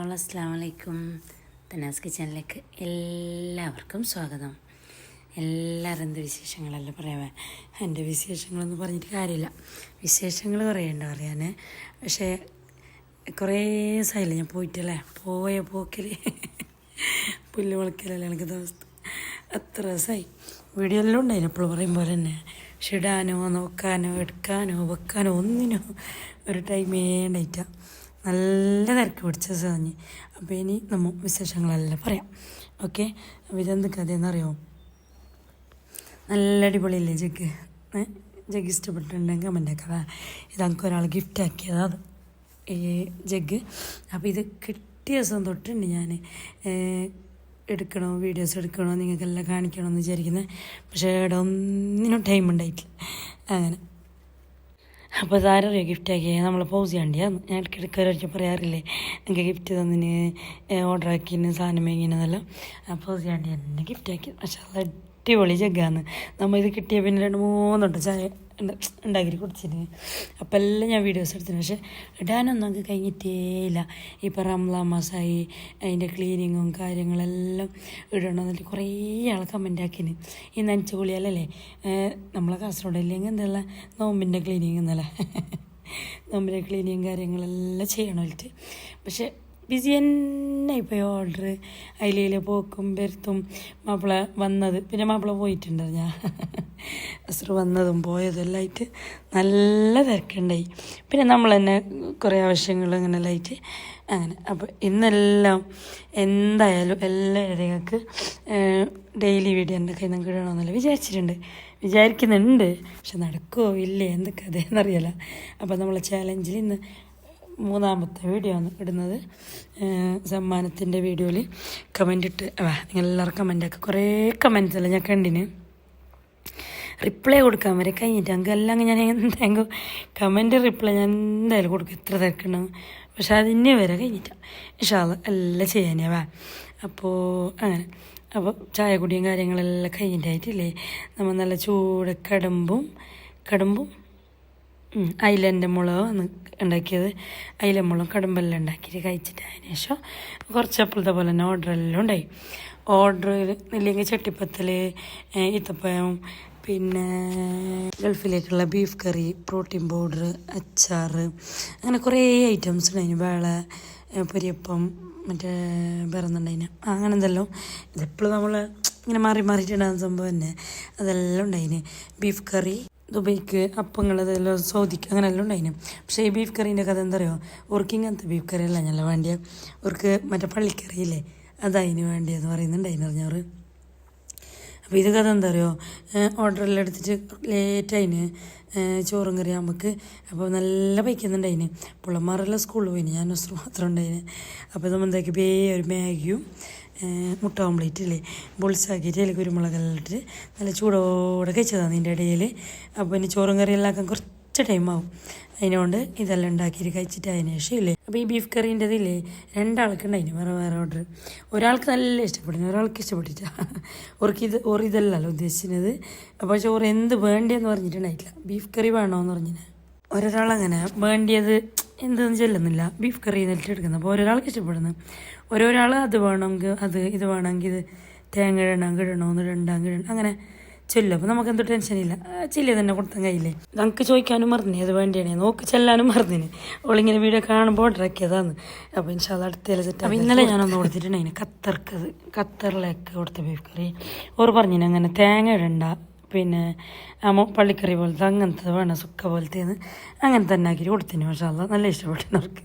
All അസ്സാം വലൈക്കും തനാസ് കിച്ചണിലേക്ക് എല്ലാവർക്കും സ്വാഗതം. എല്ലാവരും എന്ത് വിശേഷങ്ങളല്ല പറയാൻ എന്റെ വിശേഷങ്ങളൊന്നും പറഞ്ഞിട്ട് കാര്യമില്ല. വിശേഷങ്ങൾ പറയണ്ട പറയാൻ പക്ഷേ കുറേ ദിവസമായില്ല ഞാൻ പോയിട്ടല്ലേ? പോയ പോക്കൽ പുല്ല് മുളക്കലല്ലേ എനിക്ക് ദിവസം. അത്ര ദിവസമായി. വീഡിയോ എല്ലാം ഉണ്ടായിരുന്നു എപ്പോഴും പറയും പോലെ തന്നെ. പക്ഷെ ഇടാനോ നോക്കാനോ എടുക്കാനോ വെക്കാനോ ഒന്നിനോ ഒരു ടൈമേ ഉണ്ടായിട്ട നല്ല തിരക്ക് പിടിച്ച സാഞ്ഞ്. അപ്പോൾ ഇനി നമ്മൾ വിശേഷങ്ങളെല്ലാം പറയാം. ഓക്കെ? അപ്പോൾ ഇതെന്ത് കഥയെന്നറിയോ? നല്ല അടിപൊളിയല്ലേ ജഗ് ഏ? ജഗ് ഇഷ്ടപ്പെട്ടിട്ടുണ്ടെങ്കിൽ കമന്റ് ആക്കാം ഇത് നമുക്ക് ഒരാൾ ഗിഫ്റ്റ് ആക്കിയതാ അത്. ഈ ജഗ് അപ്പോൾ ഇത് കിട്ടിയ ദിവസം തൊട്ടുണ്ട് ഞാൻ എടുക്കണോ? വീഡിയോസ് എടുക്കണോ? നിങ്ങൾക്കെല്ലാം കാണിക്കണമെന്ന് വിചാരിക്കുന്നത് പക്ഷേ ഇവിടെ ഒന്നിനും ടൈം ഉണ്ടായിട്ടില്ല. അങ്ങനെ. അപ്പോൾ സാരറിയോ ഗിഫ്റ്റ് ആക്കിയ. നമ്മൾ പൗസ് ചെയ്യാണ്ടിയാന്ന് ഞാൻ ഇടയ്ക്കിടയ്ക്ക് ഒരാഴ്ച പറയാറില്ലേ? എനിക്ക് ഗിഫ്റ്റ് തന്നിന് ഓർഡർ ആക്കിന് സാധനം മേങ്ങിനെന്നെല്ലാം ആ പൗസ് ചെയ്യാണ്ടി എന്നെ ഗിഫ്റ്റ് ആക്കി. പക്ഷേ അത് അടിപൊളി ജഗ്ഗാന്ന് നമ്മൾ ഇത് കിട്ടിയ പിന്നെ രണ്ട് മൂന്നുണ്ട് ചായ ഉണ്ടാക്കി കൊടുത്തിരുന്നു അപ്പം എല്ലാം ഞാൻ വീഡിയോസ് എടുത്തിരുന്നു പക്ഷെ ഇടാനൊന്നും അങ്ങ് കഴിഞ്ഞിട്ടേ ഇല്ല. ഇപ്പം റംലാ മാസമായി അതിന്റെ ക്ലീനിങ്ങും കാര്യങ്ങളെല്ലാം ഇടണമെന്നിട്ട് കുറേ ആൾ കമന്റ് ആക്കിന്. ഈ നനച്ച കുളിയാലല്ലേ നമ്മളെ കാസർഗോഡ് ഇല്ലെങ്കിൽ എന്തല്ല? നോമ്പിന്റെ ക്ലീനിങ് എന്നല്ല? നോമ്പിന്റെ ക്ലീനിങ് കാര്യങ്ങളെല്ലാം ചെയ്യണമായിട്ട് പക്ഷെ ബിസി തന്നെ ഇപ്പോൾ ഓർഡർ അതിലേൽ പോക്കും വരുത്തും മാപ്പിള വന്നത്. പിന്നെ മാപ്പിള പോയിട്ടുണ്ട് ഞാൻ. അസുർ വന്നതും പോയതും എല്ലാം ആയിട്ട് നല്ല തിരക്കുണ്ടായി. പിന്നെ നമ്മൾ തന്നെ കുറേ ആവശ്യങ്ങൾ അങ്ങനെ എല്ലായിട്ട് അങ്ങനെ. അപ്പോൾ ഇന്നെല്ലാം എന്തായാലും എല്ലാവരും നിങ്ങൾക്ക് ഡെയിലി വീഡിയോ എന്റെ കയ്യിൽ നിന്ന് ഇടണമെന്നല്ല വിചാരിച്ചിട്ടുണ്ട്. വിചാരിക്കുന്നുണ്ട്. പക്ഷെ നടക്കുമോ ഇല്ലേ? എന്തൊക്കെ അതേന്നറിയില്ല. അപ്പോൾ നമ്മളെ ചാലഞ്ചിൽ ഇന്ന് മൂന്നാമത്തെ വീഡിയോ ആണ് ഇടുന്നത്. സമ്മാനത്തിന്റെ വീഡിയോയിൽ കമന്റ് ഇട്ട് നിങ്ങളെല്ലാവരും നിങ്ങൾ എല്ലാവരും കമന്റ് ആക്കുക കുറേ കമന്റ്സ് അല്ല ഞാൻ കണ്ടിന്? റിപ്ലൈ കൊടുക്കാൻ വരെ കഴിഞ്ഞിട്ട് അങ്ങ് എല്ലാം ഞാൻ എന്തെങ്കിലും കമന്റ് റിപ്ലൈ ഞാൻ എന്തായാലും കൊടുക്കും. എത്ര തിരക്കുണ്ടാവും. പക്ഷെ അതിന് വരെ കഴിഞ്ഞിട്ടാണ് ഇഷാൾ എല്ലാം ചെയ്യാനേ വാ. അപ്പോൾ അങ്ങനെ. അപ്പോൾ ചായ കുടിയും കാര്യങ്ങളെല്ലാം കഴിഞ്ഞിട്ടായിട്ടില്ലേ? നമ്മൾ നല്ല ചൂട് കടമ്പും കടമ്പും അയിലന്റെ മുളക് ഉണ്ടാക്കിയത്. അയിലമുളകും കടുമ്പെല്ലാം ഉണ്ടാക്കിയിട്ട് കഴിച്ചിട്ട് അതിന് ശേഷം കുറച്ച് അപ്പോഴത്തെ പോലെ തന്നെ ഓർഡറെല്ലാം ഉണ്ടായി. ഓർഡർ ഇല്ലെങ്കിൽ ചട്ടിപ്പത്തൽ ഈത്തപ്പഴം പിന്നെ ഗൾഫിലേക്കുള്ള ബീഫ് കറി പ്രോട്ടീൻ പൗഡർ അച്ചാർ അങ്ങനെ കുറേ ഐറ്റംസ് ഉണ്ടായിന് വേള പൊരിയപ്പം മറ്റേ പിറന്നുണ്ടായിന് അങ്ങനെ എന്തെല്ലാം. ഇതെപ്പോഴും നമ്മൾ ഇങ്ങനെ മാറി മാറിയിട്ടുണ്ടാകുന്ന സംഭവം തന്നെ. അതെല്ലാം ഉണ്ടായിന്. ബീഫ് കറി ദുബൈക്ക് അപ്പങ്ങൾ അതെല്ലാം സൗദിക്ക് അങ്ങനെയെല്ലാം ഉണ്ടായിന്. പക്ഷേ ഈ ബീഫ് കറീന്റെ കഥ എന്താ പറയുക ഓർക്ക് ഇങ്ങനത്തെ ബീഫ് കറി അല്ല ഞല്ല വേണ്ടിയ. ഓർക്ക് മറ്റേ പള്ളിക്കറിയില്ലേ? അതതിന് വേണ്ടിയെന്ന് പറയുന്നുണ്ടായിന് അറിഞ്ഞവർ. അപ്പോൾ ഇത് കഥ എന്താ പറയുക ഓർഡറെല്ലാം എടുത്തിട്ട് ലേറ്റായിന് ചോറും കറി നമുക്ക് അപ്പോൾ നല്ല പൈക്കുന്നുണ്ടായിന്. പിള്ളമാരെല്ലാം സ്കൂളിൽ പോയിന്. ഞാൻ ഒസ്ത്രം മാത്രം ഉണ്ടായിന്. അപ്പോൾ നമ്മൾ എന്താക്കി? ബേ ഒരു മാഗിയും മുട്ട ഓംലേറ്റ് ഇല്ലേ ബുൾസാക്കിയിട്ട് അതിൽ കുരുമുളകെല്ലാം ഇട്ടിട്ട് നല്ല ചൂടോടെ കഴിച്ചതാണ് അതിന്റെ ഇടയിൽ അപ്പോൾ ഇനി ചോറും കറിയെല്ലാം ആക്കാൻ കുറച്ച് ടൈമാവും അതിനോണ്ട് ഇതെല്ലാം ഉണ്ടാക്കിയിട്ട് കഴിച്ചിട്ട് അതിന് ശേഷം ഇല്ലേ? അപ്പോൾ ഈ ബീഫ് കറീന്റെതില്ലേ രണ്ടാൾക്ക് ഉണ്ടായിന് വേറെ വേറെ ഓർഡർ ഒരാൾക്ക് നല്ല ഇഷ്ടപ്പെടുന്നു ഒരാൾക്ക് ഇഷ്ടപ്പെട്ടില്ല ഓർക്ക് ഇത് ഓർ ഇതല്ലല്ലോ ഉദ്ദേശിക്കുന്നത് അപ്പോൾ ചോറ് എന്ത് വേണ്ടിയെന്ന് പറഞ്ഞിട്ടുണ്ടായിട്ടില്ല. ബീഫ് കറി വേണമെന്ന് പറഞ്ഞിന്. ഓരോരാളങ്ങനെ വേണ്ടിയത് എന്തെന്ന് ചെല്ലുന്നില്ല. ബീഫ് കറി എന്നിട്ട് എടുക്കുന്നത് അപ്പോൾ ഓരോരാൾക്ക് ഇഷ്ടപ്പെടുന്നു. ഓരോരാൾ അത് വേണമെങ്കിൽ അത് ഇത് വേണമെങ്കിൽ ഇത് തേങ്ങ ഇടണം കിടണോ ഒന്ന് ഇടണ്ടാം കിടണം അങ്ങനെ ചൊല്ലും. അപ്പോൾ നമുക്ക് എന്തോ ടെൻഷനില്ല ചില്ല തന്നെ കൊടുത്താൽ കയ്യില്ലേ നമുക്ക് ചോദിക്കാനും മറന്നേ അത് വേണ്ടിയാണ്? നോക്ക് ചെല്ലാനും മറന്നിന്. ഓളിങ്ങനെ വീഡിയോ കാണുമ്പോൾ ഓർഡർ ആക്കിയതാണ് അപ്പോൾ ഇൻഷാല്ല അടുത്തേലെ സെറ്റ് അപ്പോൾ ഇന്നലെ ഞാനൊന്ന് കൊടുത്തിട്ടുണ്ടായിന്. ഖത്തർക്ക് ഖത്തറിലേക്ക് കൊടുത്ത ബീഫ് കറി ഓർ പറഞ്ഞിന് അങ്ങനെ തേങ്ങ ഇടണ്ട പിന്നെ പള്ളിക്കറി പോലത്തെ അങ്ങനത്തെ വേണം സുക്ക പോലത്തേന്ന് അങ്ങനെ തന്നെ ആക്കി കൊടുത്തിന് പക്ഷേ അത് നല്ല ഇഷ്ടപ്പെട്ടു അവർക്ക്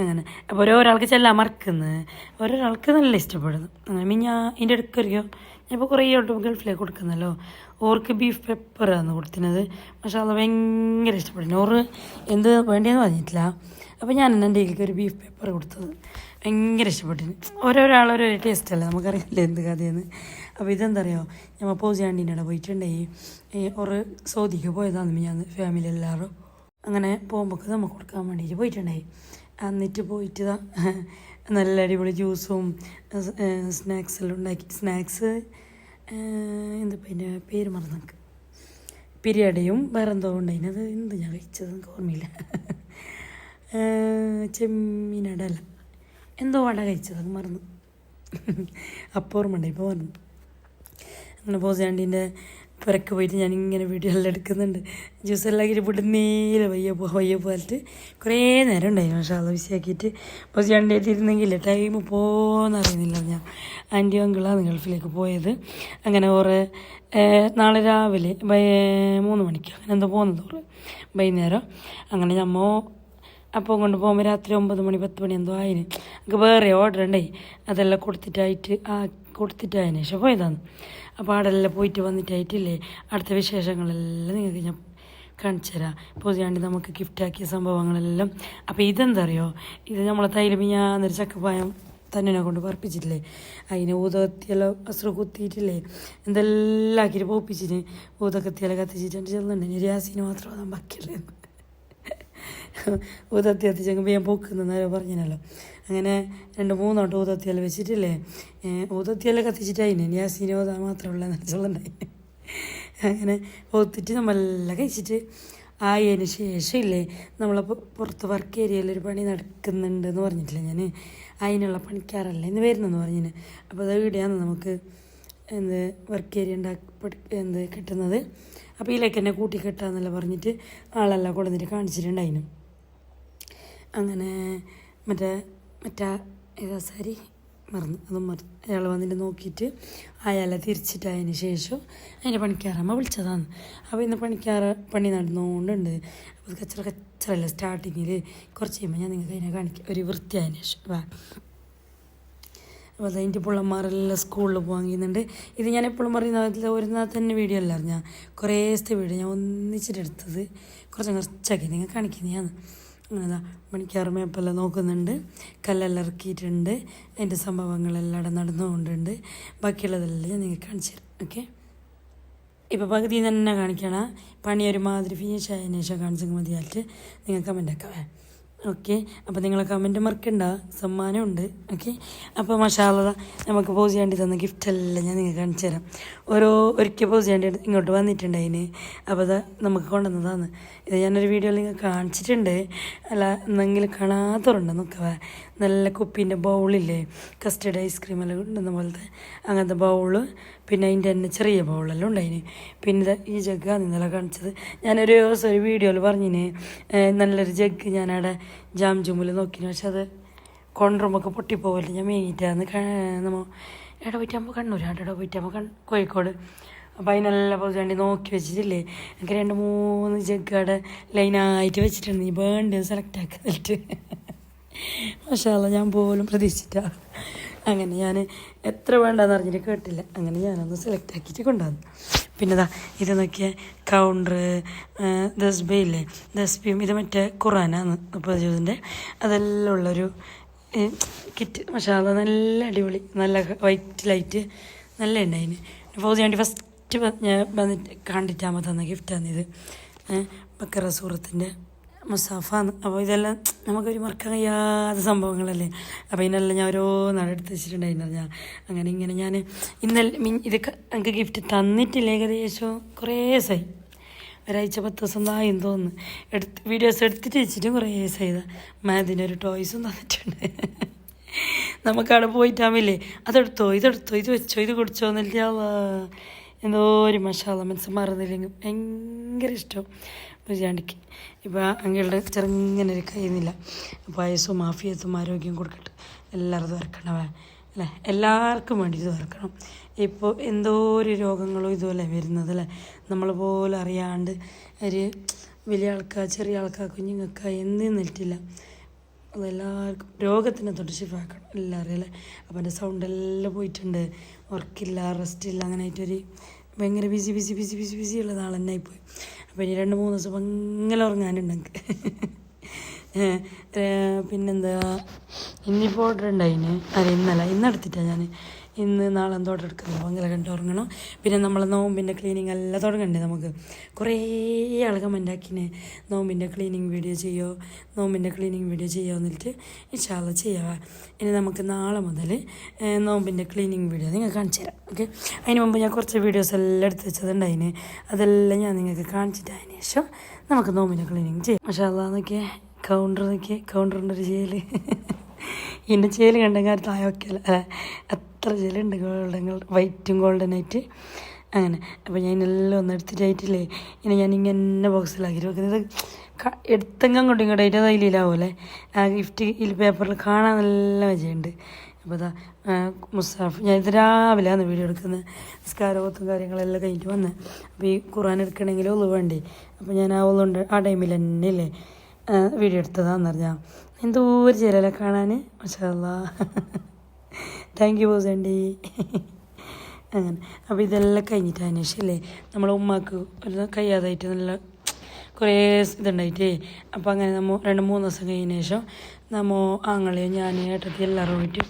അങ്ങനെ. അപ്പോൾ ഓരോരാൾക്ക് ചെല്ലാൻ മറക്കുന്നത് ഓരോരാൾക്ക് നല്ല ഇഷ്ടപ്പെടുന്നു. അങ്ങനെ മിഞ്ഞാ ഇതിന്റെ ഇടയ്ക്കൊരിക്കോ ഞാനിപ്പോൾ കുറേ ആയിട്ട് ഗൾഫിലേക്ക് കൊടുക്കുന്നല്ലോ. ഓർക്ക് ബീഫ് പെപ്പറാണ് കൊടുത്തിരുന്നത് പക്ഷേ അത് ഭയങ്കര ഇഷ്ടപ്പെടുന്നു. ഓറ് എന്ത് വേണ്ടിയെന്ന് പറഞ്ഞിട്ടില്ല. അപ്പോൾ ഞാൻ എന്റെ കയ്യിലേക്ക് ഒരു ബീഫ് പെപ്പർ കൊടുത്തത്. ഭയങ്കര ഇഷ്ടപ്പെട്ടിന്. ഓരോരാളോരോ ടേസ്റ്റ് അല്ലേ? നമുക്കറിയില്ല എന്ത് കഥയെന്ന് അപ്പോൾ ഇതെന്താ അറിയോ ഞമ്മ പോസിയാണ്ടീന്റെ അവിടെ പോയിട്ടുണ്ടായി ഒരു സൗദിക്ക് പോയതാണ് ഞാൻ ഫാമിലി എല്ലാവരും അങ്ങനെ പോകുമ്പോൾ നമുക്ക് കൊടുക്കാൻ വേണ്ടിയിട്ട് പോയിട്ടുണ്ടായി എന്നിട്ട് പോയിട്ട് നല്ല അടിപൊളി ജ്യൂസും സ്നാക്സ് എല്ലാം ഉണ്ടാക്കി. സ്നാക്സ് എന്താ പിന്നെ പേര് മറന്നു നമുക്ക് പിരിയടയും വേറെ എന്തോ അത് എന്ത് ഞാൻ കഴിച്ചത് എനിക്ക് ഓർമ്മയില്ല. ചെമ്മീനട എന്തോ വട കഴിച്ചത് അത് മറന്നു. അപ്പോൾ ഓർമ്മ ഇപ്പോൾ മറന്നു. അങ്ങനെ ആന്റീന്റെ പുരക്ക് പോയിട്ട് ഞാനിങ്ങനെ വീഡിയോ എല്ലാം എടുക്കുന്നുണ്ട്. ജ്യൂസ് എല്ലാം ആക്കിയിട്ട് നേരെ വയ്യ പോ വയ്യ പോയിട്ട് കുറേ നേരം ഉണ്ടായിരുന്നു പക്ഷേ അത് വിസിയാക്കിയിട്ട് പോസാണ്ടി ഇരുന്നെങ്കിൽ ടൈം പോകുന്നറിയുന്നില്ല ഞാൻ. ആന്റി അങ്കിളാണ് ഗൾഫിലേക്ക് പോയത്. അങ്ങനെ ഓറ് നാളെ രാവിലെ മൂന്ന് മണിക്ക് അങ്ങനെ എന്തോ പോകുന്നത് ഓറ് വൈകുന്നേരം. അങ്ങനെ ഞമ്മോ അപ്പോൾ കൊണ്ട് പോകുമ്പോൾ രാത്രി ഒമ്പത് മണി പത്ത് മണി എന്തോ ആയിന്. എനിക്ക് വേറെ ഓർഡർ ഉണ്ടായി. അതെല്ലാം കൊടുത്തിട്ടായിട്ട് ആ കൊടുത്തിട്ടായതിനു ശേഷം പോയതാണ്. അപ്പോൾ പോയിട്ട് വന്നിട്ടായിട്ടില്ലേ? അടുത്ത വിശേഷങ്ങളെല്ലാം നിങ്ങൾക്ക് ഞാൻ കാണിച്ചു തരാം. ചെയ്യാണ്ട് നമുക്ക് ഗിഫ്റ്റാക്കിയ സംഭവങ്ങളെല്ലാം. അപ്പോൾ ഇതെന്താ അറിയോ ഇത് നമ്മളെ തൈലം ഞാന്നൊരു ചക്കപ്പായം തന്നെ കൊണ്ട് പറപ്പിച്ചിട്ടില്ലേ? അതിന് ഊതകത്തിയെല്ലാം വസ്ത്രം കുത്തിയിട്ടില്ലേ? എന്തെല്ലാം ആക്കിയിട്ട് പോപ്പിച്ചിന്? ഊതകത്തിയെല്ലാം കത്തിച്ചിട്ടുണ്ട് ചെല്ലുന്നുണ്ട് രാസിന് മാത്രം അതാ ബാക്കിയുള്ളത്. ഊതത്തി കത്തിച്ചങ്ങ് വേഗം പൊക്കുന്ന പറഞ്ഞല്ലോ അങ്ങനെ രണ്ട് മൂന്നോട്ട് ഊതത്തിയാൽ വെച്ചിട്ടില്ലേ? ഊതത്തിയാൽ കത്തിച്ചിട്ടായിന് ഇനി. ആ യാസീന് ഓതാൻ മാത്രമുള്ള മനസ്സുണ്ടായി അങ്ങനെ ഒത്തിട്ട് നമ്മളെല്ലാം കഴിച്ചിട്ട് ആയതിന് ശേഷം ഇല്ലേ നമ്മളെ പുറത്ത് വർക്ക് ഏരിയയിൽ ഒരു പണി നടക്കുന്നുണ്ട് എന്ന് പറഞ്ഞിട്ടില്ല ഞാൻ അതിനുള്ള പണിക്കാരല്ല ഇന്ന് വരുന്നെന്ന് പറഞ്ഞു അപ്പോൾ അത് ഇവിടെയാണ് നമുക്ക് എന്ത് വർക്ക് ഏരിയ എന്ത് കിട്ടുന്നത്? അപ്പോൾ ഇതിലേക്ക് എന്നെ കൂട്ടി കെട്ടാന്നല്ല പറഞ്ഞിട്ട് ആളെല്ലാം കൊണ്ടുവന്നിട്ട് കാണിച്ചിട്ടുണ്ടായിരുന്നു അങ്ങനെ മറ്റേ മറ്റേ ഏതാ സാരി? മറന്നു. അതും മറന്നു അയാൾ വന്നിട്ട് നോക്കിയിട്ട് അയാളെ തിരിച്ചിട്ടതിന് ശേഷം അതിന്റെ പണിക്കാരമ്മ വിളിച്ചതാണ്. അപ്പോൾ ഇന്ന് പണിക്കാറ് പണി നടന്നുകൊണ്ടുണ്ട്. അപ്പോൾ കച്ചറ കച്ചറല്ല സ്റ്റാർട്ടിങ്ങിൽ കുറച്ച് കഴിയുമ്പോൾ ഞാൻ നിങ്ങൾക്ക് അതിനെ കാണിക്കാം ഒരു വൃത്തിയായതിന് ശേഷം. അപ്പോൾ അതിന്റെ പിള്ളമാരെല്ലാം സ്കൂളിൽ വാങ്ങിക്കുന്നുണ്ട് ഇത് ഞാൻ എപ്പോഴും പറയുന്ന ഒരു നാൾ തന്നെ വീഡിയോ അല്ലായിരുന്നു. ഞാൻ കുറേ ദിവസത്തെ വീഡിയോ ഞാൻ ഒന്നിച്ചിട്ട് എടുത്തത് കുറച്ച് കുറച്ചാക്കി നിങ്ങൾ കാണിക്കുന്നതാണ്. അങ്ങനെ മണിക്കാറ് മേപ്പെല്ലാം നോക്കുന്നുണ്ട്. കല്ലെല്ലാം ഇറക്കിയിട്ടുണ്ട് അതിന്റെ സംഭവങ്ങളെല്ലാം അവിടെ നടന്നുകൊണ്ടുണ്ട്. ബാക്കിയുള്ളതെല്ലാം ഞാൻ നിങ്ങൾക്ക് കാണിച്ചു തരാം. ഓക്കെ? ഇപ്പോൾ പകുതി തന്നെ കാണിക്കണം പണി ഒരുമാതിരി ഫിനിഷ് ആയതിനു ശേഷം കാണിച്ചെങ്കിൽ മതിയായിട്ട് നിങ്ങൾ കമന്റ് ആക്കാവേ ഓക്കെ അപ്പോൾ നിങ്ങളെ കമന്റ് മറക്കണ്ട സമ്മാനമുണ്ട്. ഓക്കെ അപ്പോൾ മഷാല നമുക്ക് പോസ് ചെയ്യേണ്ടി തന്ന ഗിഫ്റ്റെല്ലാം ഞാൻ നിങ്ങൾക്ക് കാണിച്ചു തരാം. ഓരോ ഒരിക്കൽ പോസ് ചെയ്യേണ്ടി ഇങ്ങോട്ട് വന്നിട്ടുണ്ട് അതിന്. അപ്പോൾ അത് നമുക്ക് കൊണ്ടുവന്നതാണ്. ഇത് ഞാനൊരു വീഡിയോയിൽ നിങ്ങൾ കാണിച്ചിട്ടുണ്ട്. അല്ല എന്നെങ്കിലും കാണാത്തവരുണ്ട്? നോക്കവേ നല്ല കുപ്പീന്റെ ബൗളില്ലേ? കസ്റ്റേഡ് ഐസ്ക്രീം എല്ലാം ഉണ്ടെന്ന പോലത്തെ അങ്ങനത്തെ ബൗൾ പിന്നെ അതിന്റെ തന്നെ ചെറിയ ബൗളെല്ലാം ഉണ്ടായിന്. പിന്നെ ഈ ജഗ്ഗാണ് ഇന്നലെ കാണിച്ചത്. ഞാനൊരു ദിവസം ഒരു വീഡിയോയിൽ പറഞ്ഞിന് നല്ലൊരു ജഗ് ഞാനവിടെ ജാം ജുമ്മിൽ നോക്കിന്. പക്ഷെ അത് കൊണ്ടുവരുമ്പോൾ പൊട്ടിപ്പോവല്ലേ? ഞാൻ മേങ്ങിയിട്ടാന്ന് നമ്മൾ എവിടെ പോയിട്ടാകുമ്പോൾ കണ്ണൂർ അവിടെ പോയിട്ടാകുമ്പോൾ കൺ കോഴിക്കോട്. അപ്പോൾ അതിനെല്ലാം പോയി വേണ്ടി നോക്കി വെച്ചിട്ടില്ലേ? എനിക്ക് രണ്ട് മൂന്ന് ജഗ് അവിടെ ലൈനായിട്ട് വെച്ചിട്ടുണ്ട്. നീ വേണ്ടത് സെലക്ട് ആക്കുന്നിട്ട് മഷാല ഞാൻ പോലും പ്രതീക്ഷിച്ചിട്ട. അങ്ങനെ ഞാൻ എത്ര വേണ്ടെന്ന് അറിഞ്ഞിട്ട് കേട്ടില്ല. അങ്ങനെ ഞാനൊന്ന് സെലക്ട് ആക്കിയിട്ട് കൊണ്ടുവന്നു. പിന്നെ ഇതാ ഇത് നോക്കിയ കൗണ്ടർ ദസ്ബയില്ലേ? ദസ്ബിയും ഇത് മറ്റേ ഖുറാനാണ് മുപ്പത് ജ്യൂസിന്റെ അതെല്ലാം ഉള്ളൊരു കിറ്റ് മഷാല നല്ല അടിപൊളി നല്ല വൈറ്റ് ലൈറ്റ് നല്ല ഉണ്ടായിന് ഫോസ് വേണ്ടി ഫസ്റ്റ് ഞാൻ വന്നിട്ട് കണ്ടിട്ടാകുമ്പോൾ തന്ന ഗിഫ്റ്റാണ് ഇത് ബക്കറ സൂറത്തിന്റെ മുസാഫാന്ന് അപ്പോൾ ഇതെല്ലാം നമുക്കൊരു മറക്കാൻ കഴിയാത്ത സംഭവങ്ങളല്ലേ? അപ്പോൾ ഇതിനെല്ലാം ഞാൻ ഓരോ നടടുത്ത് വെച്ചിട്ടുണ്ടായിരുന്നു. ഞാൻ അങ്ങനെ ഇങ്ങനെ ഞാൻ ഇന്നലെ മീൻ ഇത് എനിക്ക് ഗിഫ്റ്റ് തന്നിട്ടില്ല ഏകദേശം കുറേ ദിവസമായി. ഒരാഴ്ച പത്ത് ദിവസം തായും തോന്നുന്നു. എടുത്ത് വീഡിയോസ് എടുത്തിട്ട് വെച്ചിട്ടും കുറേ ദിവസമായതാ മാതിനൊരു ടോയ്സും തന്നിട്ടുണ്ട്. നമുക്കവിടെ പോയിട്ടാമില്ലേ അതെടുത്തോ ഇതെടുത്തോ ഇത് വെച്ചോ ഇത് കുടിച്ചോ എന്നില്ല എന്തോ ഒരു മഷാല മനസ്സ് മറന്നില്ലെങ്കിൽ ഭയങ്കര ഇഷ്ടം. വിജയാണ്ടിക്ക് ഇപ്പോൾ അങ്ങയുടെ ചെറുങ്ങനെ ഒരു കഴിയുന്നില്ല വയസ്സും മാഫിയത്തും ആരോഗ്യം കൊടുക്കട്ടെ. എല്ലാവരും വരക്കണവേ അല്ലേ? എല്ലാവർക്കും വേണ്ടി ഇത് വരക്കണം ഇപ്പോൾ എന്തോ ഒരു രോഗങ്ങളും ഇതുപോലെ വരുന്നത് അല്ലേ? നമ്മൾ പോലും അറിയാണ്ട് ഒരു വലിയ ആൾക്കാർ ചെറിയ ആൾക്കാർ കുഞ്ഞുങ്ങൾക്ക് എന്തും നിൽറ്റില്ല അതെല്ലാവർക്കും രോഗത്തിനെ തൊട്ട് ഷിഫാക്കണം എല്ലാവരും അല്ലേ? അപ്പം എന്റെ സൗണ്ട് എല്ലാം പോയിട്ടുണ്ട്. വർക്കില്ല റെസ്റ്റില്ല അങ്ങനെ ആയിട്ടൊരു ഭയങ്കര busy busy busy busy busy ഉള്ള നാൾ തന്നെ ആയിപ്പോയി അപ്പോൾ ഇനി രണ്ട് മൂന്ന് ദിവസം ഭയങ്കര ഉറങ്ങാനുണ്ട് എനിക്ക് പിന്നെന്താ? ഇന്നിപ്പോൾ ഓർഡർ ഉണ്ടായിന് അല്ല ഇന്നല്ല. ഇന്നെടുത്തിട്ടാണ് ഞാൻ ഇന്ന് നാളെ എന്തോ അങ്ങനെ കണ്ട് ഉറങ്ങണം. പിന്നെ നമ്മൾ നോമ്പിന്റെ ക്ലീനിങ് എല്ലാം തുടങ്ങണ്ടേ നമുക്ക്? കുറേ ആൾ കമന്റ് ആക്കിനെ. നോമ്പിന്റെ ക്ലീനിങ് വീഡിയോ ചെയ്യോ? നോമ്പിന്റെ ക്ലീനിങ് വീഡിയോ ചെയ്യുമോ എന്നിട്ട് ഇൻഷാല്ല ചെയ്യാം. ഇനി നമുക്ക് നാളെ മുതൽ നോമ്പിന്റെ ക്ലീനിങ് വീഡിയോ നിങ്ങൾക്ക് കാണിച്ചു തരാം. ഓക്കെ? അതിന് മുമ്പ് ഞാൻ കുറച്ച് വീഡിയോസ് എല്ലാം എടുത്ത് വെച്ചതുണ്ടായിന്. അതെല്ലാം ഞാൻ നിങ്ങൾക്ക് കാണിച്ചിട്ട് അതിന് ശേഷം നമുക്ക് നോമ്പിന്റെ ക്ലീനിങ് ചെയ്യാം. പക്ഷേ അതാ നോക്കിയേ. കൗണ്ടർ നോക്കിയേ. കൗണ്ടറിന്റെ ഒരു ചെയ്യൽ എന്റെ ചേൽ കണ്ടെങ്കിൽ താഴെ വെക്കല. അല്ലെ അത്ര ജലമുണ്ട് ഗോൾഡൻ വൈറ്റും ഗോൾഡൻ ആയിട്ട് അങ്ങനെ. അപ്പോൾ ഞാൻ എല്ലാം ഒന്ന് എടുത്തിട്ടായിട്ടില്ലേ? ഇനി ഞാൻ ഇങ്ങനെ ബോക്സിലാക്കി വെക്കുന്നത്. എടുത്തെങ്കിൽ എടുത്തെങ്കം അങ്ങോട്ടും ഇങ്ങോട്ട് അതിന്റെ അതിലാവൂലേ ആ ഗിഫ്റ്റ് ഇതിൽ പേപ്പറിൽ കാണാൻ നല്ല മജയുണ്ട്. അപ്പോൾ അതാ മുസാഫ് ഞാൻ ഇത് രാവിലെയാണ് വീഡിയോ എടുക്കുന്നത്. നിസ്കാരവത്തും കാര്യങ്ങളെല്ലാം കഴിഞ്ഞിട്ട് വന്ന്. അപ്പോൾ ഈ ഖുറാൻ എടുക്കണമെങ്കിൽ ഒളു വേണ്ടേ? അപ്പോൾ ഞാൻ ആ ഒളുണ്ട് ആ ടൈമിൽ തന്നെ ഇല്ലേ വീഡിയോ എടുത്തതാന്ന് പറഞ്ഞാൽ എന്തോ ഒരു ചിലരെ കാണാൻ മഷാല്ലാ താങ്ക് യു ബോസണ്ടി. അങ്ങനെ. അപ്പോൾ ഇതെല്ലാം കഴിഞ്ഞിട്ട് അന്വേഷിച്ചില്ലേ നമ്മളെ ഉമ്മാക്ക് ഒരു കഴിയാതായിട്ട് നല്ല കുറേ ഇതുണ്ടായിട്ടേ. അപ്പോൾ അങ്ങനെ നമ്മൾ രണ്ട് മൂന്ന് ദിവസം കഴിഞ്ഞ ശേഷം നമ്മൾ ആങ്ങളെയും ഞാൻ ഏട്ടത്തി എല്ലാവരും പോയിട്ട്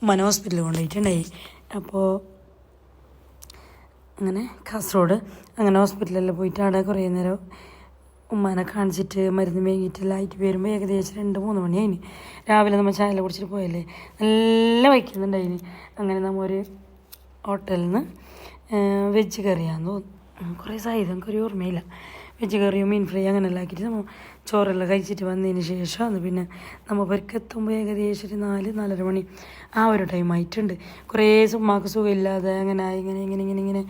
ഉമ്മാനെ ഹോസ്പിറ്റലിൽ കൊണ്ടുപോയിട്ടുണ്ടായി അപ്പോൾ അങ്ങനെ കാസർഗോഡ് അങ്ങനെ ഹോസ്പിറ്റലിൽ പോയിട്ട് അവിടെ കുറേ നേരം ഉമ്മാനെ കാണിച്ചിട്ട് മരുന്ന് വാങ്ങിയിട്ടെല്ലാം ആയിട്ട് വരുമ്പോൾ ഏകദേശം രണ്ട് മൂന്ന് മണിയായിന്. രാവിലെ നമ്മൾ ചായ കുടിച്ചിട്ട് പോയല്ലേ? നല്ല വയ്ക്കുന്നുണ്ടായിന് അങ്ങനെ നമ്മൊരു ഹോട്ടലിൽ നിന്ന് വെജ് കറിയാന്ന് തോന്നുന്നു. കുറേ സായി നമുക്കൊരു ഓർമ്മയില്ല. വെജ് കറിയും മീൻ ഫ്രൈ അങ്ങനെ എല്ലാം ആക്കിയിട്ട് നമ്മൾ ചോറെല്ലാം കഴിച്ചിട്ട് വന്നതിന് ശേഷമാണ് പിന്നെ നമ്മൾ പെരുക്കെത്തുമ്പോൾ ഏകദേശം ഒരു നാല് നാലര മണി ആ ഒരു ടൈം ആയിട്ടുണ്ട്. കുറേ സുമ്മാക്ക് സുഖമില്ലാതെ അങ്ങനെ ആയി ഇങ്ങനെ ഇങ്ങനെ ഇങ്ങനെ ഇങ്ങനെ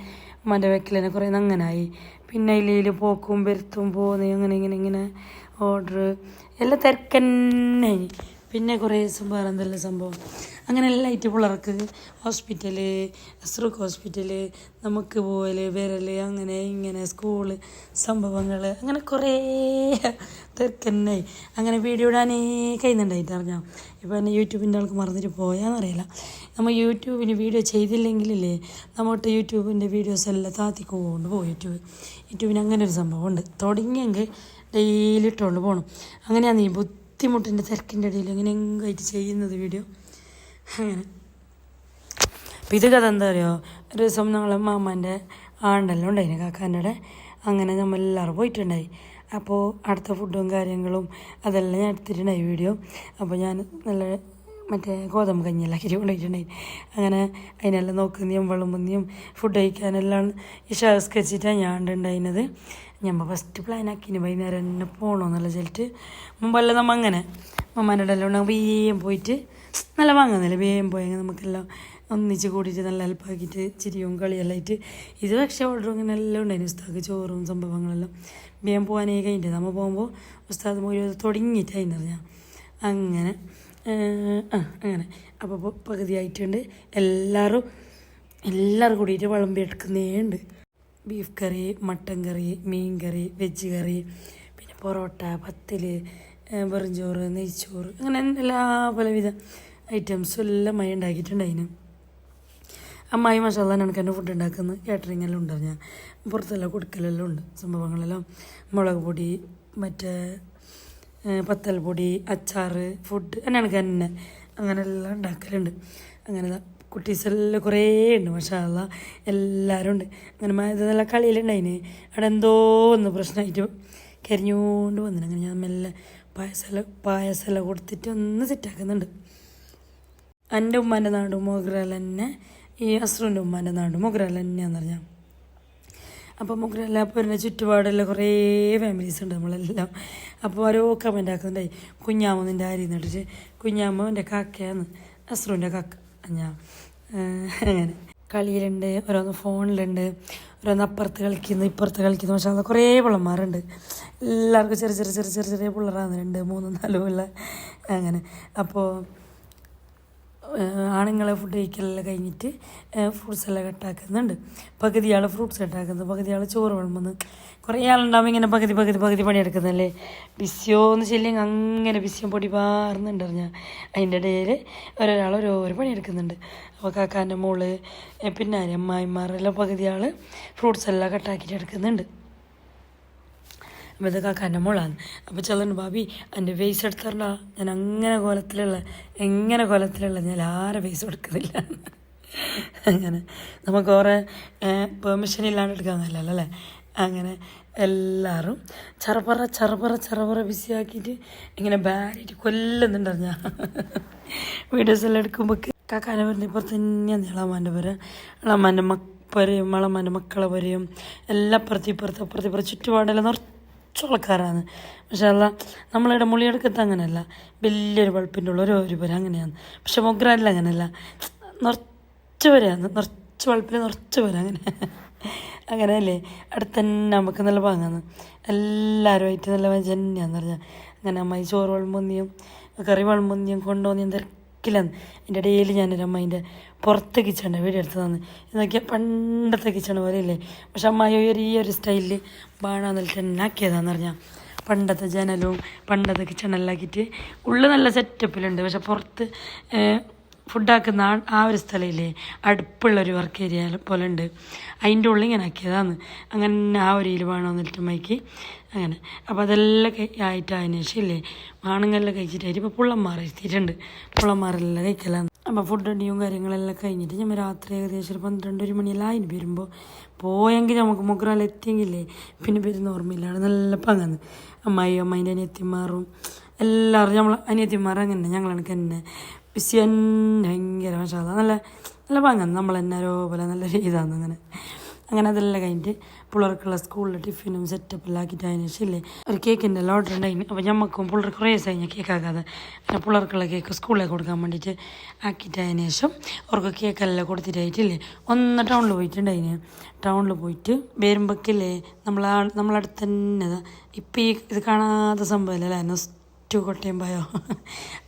ഉമ്മാന്റെ വെക്കലിനെ കുറേ അങ്ങനായി. പിന്നെ ഇതിൽ പോക്കും വരുത്തും പോകുന്നത് അങ്ങനെ ഇങ്ങനെ ഇങ്ങനെ ഓർഡർ എല്ലാം തിരക്കന്നെ. പിന്നെ കുറേ ദിവസം വേറെ എന്തെല്ലാം സംഭവം? അങ്ങനെ എല്ലാം ഐറ്റം പിള്ളേർക്ക് ഹോസ്പിറ്റൽ അസ്രുക്ക് ഹോസ്പിറ്റൽ നമുക്ക് പോകൽ വിരൽ അങ്ങനെ ഇങ്ങനെ സ്കൂൾ സംഭവങ്ങൾ അങ്ങനെ കുറേ തിരക്കന്നെ. അങ്ങനെ വീഡിയോ ഇടാനേ കഴിയുന്നുണ്ടായിട്ട് അറിഞ്ഞാൽ ഇപ്പോൾ എന്നെ യൂട്യൂബിന്റെ ആൾക്ക് മറന്നിട്ട് പോയാന്നറിയില്ല നമ്മൾ യൂട്യൂബിന് വീഡിയോ ചെയ്തില്ലെങ്കിലേ നമ്മോട്ട് യൂട്യൂബിന്റെ വീഡിയോസ് എല്ലാം താത്തിക്കൊണ്ട് പോകും യൂട്യൂബ് യൂട്യൂബിന് അങ്ങനെ ഒരു സംഭവമുണ്ട്. തുടങ്ങിയെങ്കിൽ ഡെയിലി ഇട്ടുകൊണ്ട് പോകണം അങ്ങനെയാണ് ഈ ബുദ്ധിമുട്ടിന്റെ തിരക്കിന്റെ ഇടയിൽ ഇങ്ങനെ ആയിട്ട് ചെയ്യുന്നത് വീഡിയോ അങ്ങനെ അപ്പം ഇത് കഥ എന്താ പറയുക ഒരു ദിവസം ഞങ്ങളെ മാമാന്റെ ആണ്ടെല്ലാം ഉണ്ടായിന് കാക്കാന്റെ അങ്ങനെ നമ്മൾ എല്ലാവരും പോയിട്ടുണ്ടായി. അപ്പോൾ അടുത്ത ഫുഡും കാര്യങ്ങളും അതെല്ലാം ഞാൻ എടുത്തിട്ടുണ്ടായി വീഡിയോ. അപ്പോൾ ഞാൻ നല്ല മറ്റേ ഗോതമ്പ് കഞ്ഞിയെല്ലാം കിരി കൊണ്ടുപോയിട്ടുണ്ടായി. അങ്ങനെ അതിനെല്ലാം നോക്കുന്നതും വിളമ്പുന്നതും ഫുഡ് കഴിക്കാനെല്ലാം ഈ ഷാസ്കരിച്ചിട്ടാണ് ഞാൻ ഉണ്ടായിരുന്നത്. ഞമ്മ ഫസ്റ്റ് പ്ലാൻ ആക്കിന് വൈകുന്നേരം തന്നെ പോകണമെന്നുള്ള ചെലിട്ട് മുമ്പല്ല നമ്മൾ അങ്ങനെ. മമ്മാന്റെ എല്ലാം വീയും പോയിട്ട് നല്ല വാങ്ങുന്നില്ല? വേഗം പോയെങ്കിൽ നമുക്കെല്ലാം ഒന്നിച്ച് കൂടിയിട്ട് നല്ല ഹെൽപ്പാക്കിയിട്ട് ചിരിയും കളിയെല്ലാം ആയിട്ട് ഇത് പക്ഷേ ഓർഡർ ഇങ്ങനെ എല്ലാം ഉണ്ടായിരുന്നു. ഉസ്താദ് ചോറും സംഭവങ്ങളെല്ലാം. വേഗം പോകാനേ കഴിഞ്ഞിട്ട് നമ്മൾ പോകുമ്പോൾ ഉസ്താദ് പോയി തുടങ്ങിയിട്ടായിരുന്നു ഞാൻ അങ്ങനെ ആ അങ്ങനെ. അപ്പോൾ ഇപ്പോൾ പകുതിയായിട്ടുണ്ട്. എല്ലാവരും എല്ലാവരും കൂടിയിട്ട് വിളമ്പി എടുക്കുന്നേ ഉണ്ട്. ബീഫ് കറി മട്ടൻ കറി മീൻ കറി വെജ് കറി പിന്നെ പൊറോട്ട പത്തിൽ വെറും ചോറ് നെയ്ച്ചോറ് അങ്ങനെ എല്ലാ പലവിധ ഐറ്റംസും എല്ലാം മഴ ഉണ്ടാക്കിയിട്ടുണ്ടായിന് അമ്മായി മസാല എനിക്ക് തന്നെ ഫുഡ് ഉണ്ടാക്കുന്ന കാറ്ററിംഗ് എല്ലാം ഉണ്ടാവും ഞാൻ പുറത്തെല്ലാം കൊടുക്കലെല്ലാം ഉണ്ട്. സംഭവങ്ങളെല്ലാം. മുളക് പൊടി മറ്റേ ഏഹ്, പത്തൽ പൊടി അച്ചാറ് ഫുഡ് എന്നെ എനിക്ക് തന്നെ അങ്ങനെ എല്ലാം ഉണ്ടാക്കലുണ്ട്. അങ്ങനെ കുട്ടീസെല്ലാം കുറേ ഉണ്ട് മഷാല എല്ലാവരും ഉണ്ട്. അങ്ങനെ മ- ഇതെല്ലാം കളിയിലുണ്ടായിന്. അവിടെ എന്തോ ഒന്ന് പ്രശ്നമായിട്ട് കരിഞ്ഞുകൊണ്ട് വന്നിന്. അങ്ങനെ ഞാൻ മെല്ലെ പായസമെല്ലാം പായസമെല്ലാം കൊടുത്തിട്ട് ഒന്ന് സെറ്റാക്കുന്നുണ്ട് എന്റെ ഉമ്മാന്റെ നാട് മൊഗ്രാൽ തന്നെ ഈ അസ്രുവിന്റെ ഉമ്മാന്റെ നാട് മൊഗ്രാൽ തന്നെയാണെന്ന് പറഞ്ഞാൽ അപ്പോൾ മുഗ്രാല പിന്നെ ചുറ്റുപാടെല്ലാം കുറേ ഫാമിലീസ് ഉണ്ട് നമ്മളെല്ലാം. അപ്പോൾ ഓരോ കമന്റ് ആക്കുന്നുണ്ടായി കുഞ്ഞാമ്മ നിന്റെ ആരി എന്നിട്ട് കുഞ്ഞാമ്മ എന്റെ കാക്കയാന്ന്. അസ്രുവിന്റെ കാക്ക ഞാൻ അങ്ങനെ. കളിയിലുണ്ട് ഓരോന്ന് ഫോണിലുണ്ട് ഓരോന്ന് അപ്പുറത്ത് കളിക്കുന്നു ഇപ്പുറത്ത് കളിക്കുന്നു. പക്ഷേ അത് കുറേ പിള്ളന്മാരുണ്ട്. എല്ലാവർക്കും ചെറിയ ചെറിയ ചെറിയ ചെറിയ ചെറിയ പിള്ളേരാണ്. രണ്ട് മൂന്ന് നാലും ഉള്ള അങ്ങനെ. അപ്പോൾ ആണുങ്ങളെ ഫുഡ് കഴിക്കലെല്ലാം കഴിഞ്ഞിട്ട് ഫ്രൂട്ട്സ് എല്ലാം കട്ടാക്കുന്നുണ്ട് പകുതി ആൾ ഫ്രൂട്ട്സ് കട്ടാക്കുന്നത് പകുതി ആൾ ചോറ് വിളമ്പുന്നു. കുറേ ആളുണ്ടാകുമ്പോൾ ഇങ്ങനെ പകുതി പകുതി പകുതി പണിയെടുക്കുന്നല്ലേ ബിസിയോ എന്ന് ചെല്ലിയെങ്കിൽ അങ്ങനെ ബിസിയും പൊടി പാറുന്നുണ്ട് അറിഞ്ഞാൽ അതിന്റെ ഇടയിൽ ഒരാൾ ഓരോരോ പണിയെടുക്കുന്നുണ്ട്. അപ്പോൾ കാക്കാന്റെ മോൾ പിന്നെ അമ്മായിമാരെല്ലാം പകുതി ആൾ ഫ്രൂട്ട്സ് എല്ലാം കട്ടാക്കിയിട്ട് എടുക്കുന്നുണ്ട്. അപ്പോൾ ഇത് കാക്കാന്റെ മോളാണ് അപ്പോൾ ചെല്ലുണ്ട് ഭാബി എന്റെ വേസ് എടുത്തറണ്ട ഞാൻ അങ്ങനെ കോലത്തിലുള്ള എങ്ങനെ കോലത്തിലുള്ള? ഞാൻ ആരെ വേസ് കൊടുക്കുന്നില്ല അങ്ങനെ. നമുക്ക് കുറേ പെർമിഷൻ ഇല്ലാണ്ട് എടുക്കാൻ കഴിയില്ലല്ലോ അല്ലേ അങ്ങനെ എല്ലാവരും ചെറുപറ ചെറുപറ ചെറുപറ ബിസി ആക്കിയിട്ട് ഇങ്ങനെ ബാഡിട്ട് കൊല്ലുന്നുണ്ടറിഞ്ഞ? വീഡിയോസ് എല്ലാം എടുക്കുമ്പോൾ കാക്കാനെ വരുന്ന ഇപ്പുറത്ത് തന്നെയാണ് ഇളമാന്റെ പേര്. ഇളമാന്റെ മക്ക പരയും ഇളമാന്റെ മക്കളെ പരയും എല്ലാം അപ്പുറത്ത് ഇപ്പുറത്ത് അപ്പുറത്ത് ചുറ്റുപാടെല്ലാം ചുളക്കാരാണ് പക്ഷെ അല്ല നമ്മളിവിടെ മുളിയെടുക്കത്ത് അങ്ങനെയല്ല. വലിയൊരു ബൾപ്പിന്റെ ഉള്ള ഒരു ഒരു പേര് അങ്ങനെയാണ്. പക്ഷെ മൊഗ്രാനിൽ അങ്ങനെയല്ല. നിറച്ച് വരെയാണ് നിറച്ച് ബൾപ്പിൽ നിറച്ച് വരെ അങ്ങനെ. അങ്ങനെയല്ലേ? അടുത്ത് തന്നെ നമുക്ക് നല്ല പാങ്ങാന്ന് എല്ലാവരുമായിട്ട് നല്ല ജന്യാന്ന് പറഞ്ഞാൽ അങ്ങനെ അമ്മായി ചോറ് വിളമ്പൊന്നിയും കറി വിളമ്പൊന്നിയും കൊണ്ടുവന്നിയും തിരക്കില്ലാന്ന് എന്റെ ഡെയിലി ഞാനൊരു അമ്മേന്റെ പുറത്ത് കിച്ചണിന്റെ വീഡിയോ എടുത്ത് തന്നു. എന്നൊക്കെ പണ്ടത്തെ കിച്ചൺ പോലെ ഇല്ലേ പക്ഷെ അമ്മായി ഒരു ഈ ഒരു സ്റ്റൈലിൽ ബാണാന്നിട്ട് തന്നെ ആക്കിയതാന്ന് പറഞ്ഞാൽ പണ്ടത്തെ ജനലും പണ്ടത്തെ കിച്ചണെല്ലാം ആക്കിയിട്ട് ഉള്ളിൽ നല്ല സെറ്റപ്പിലുണ്ട് പക്ഷെ പുറത്ത് ഫുഡാക്കുന്ന ആ ആ ഒരു സ്ഥലമില്ലേ അടുപ്പുള്ളൊരു വർക്ക് ഏരിയ പോലെ ഉണ്ട് അതിന്റെ ഉള്ളിൽ ഇങ്ങനെ ആക്കിയതാണ്. അങ്ങനെ ആ ഒരു ഇതിൽ വേണമെന്നിട്ട് മൈക്ക് അങ്ങനെ. അപ്പോൾ അതെല്ലാം ആയിട്ട് അതിന് ശേഷം ഇല്ലേ ആണുങ്ങളെല്ലാം കഴിച്ചിട്ടായിട്ട് ഇപ്പോൾ പുള്ളന്മാർ എത്തിയിട്ടുണ്ട്. പുള്ളന്മാരെല്ലാം കഴിക്കലാണ്. അപ്പോൾ ഫുഡ് അടിയും കാര്യങ്ങളെല്ലാം കഴിഞ്ഞിട്ട് നമ്മൾ രാത്രി ഏകദേശം ഒരു പന്ത്രണ്ട് ഒരു മണിയെല്ലാം അതിന് വരുമ്പോൾ പോയെങ്കിൽ നമുക്ക് മുക്കറാൽ എത്തിയെങ്കിലേ പിന്നെ വരുന്ന ഓർമ്മയില്ലാണ് നല്ല പങ്കന്ന് അമ്മായി അമ്മേന്റെ അനിയത്തിമാറും എല്ലാവരും നമ്മൾ അനിയത്തിമാർ അങ്ങനെ ഞങ്ങളെനിക്ക് തന്നെ ബിസി തന്നെ ഭയങ്കര മഷാല. നല്ല നല്ല പാങ്ങാണ്. നമ്മൾ തന്നെ പോലെ നല്ല രീതിയാണ് അങ്ങനെ. അങ്ങനെ അതെല്ലാം കഴിഞ്ഞിട്ട് പിള്ളേർക്കുള്ള സ്കൂളിൽ ടിഫിനും സെറ്റപ്പെല്ലാം ആക്കിയിട്ട് അതിന് ശേഷം ഇല്ലേ ഒരു കേക്കിന്റെ എല്ലാം ഓർഡർ ഉണ്ടായിരുന്നു അപ്പോൾ ഞമ്മക്കും പിള്ളേർ കുറേ ദിവസം കഴിഞ്ഞാൽ കേക്ക് ആക്കാതെ. പിന്നെ പിള്ളേർക്കുള്ള കേക്ക് സ്കൂളിലേക്ക് കൊടുക്കാൻ വേണ്ടിയിട്ട് ആക്കിയിട്ട് അതിന് ശേഷം അവർക്ക് കേക്കെല്ലാം കൊടുത്തിട്ടായിട്ടില്ലേ ഒന്ന് ടൗണിൽ പോയിട്ടുണ്ടായിന്. ടൗണിൽ പോയിട്ട് വരുമ്പോഴേക്കില്ലേ നമ്മൾ നമ്മളടുത്ത് തന്നെ ഇപ്പം ഈ ഇത് കാണാത്ത സംഭവമല്ലേ നെസ്റ്റു കൊട്ടയം പോയോ?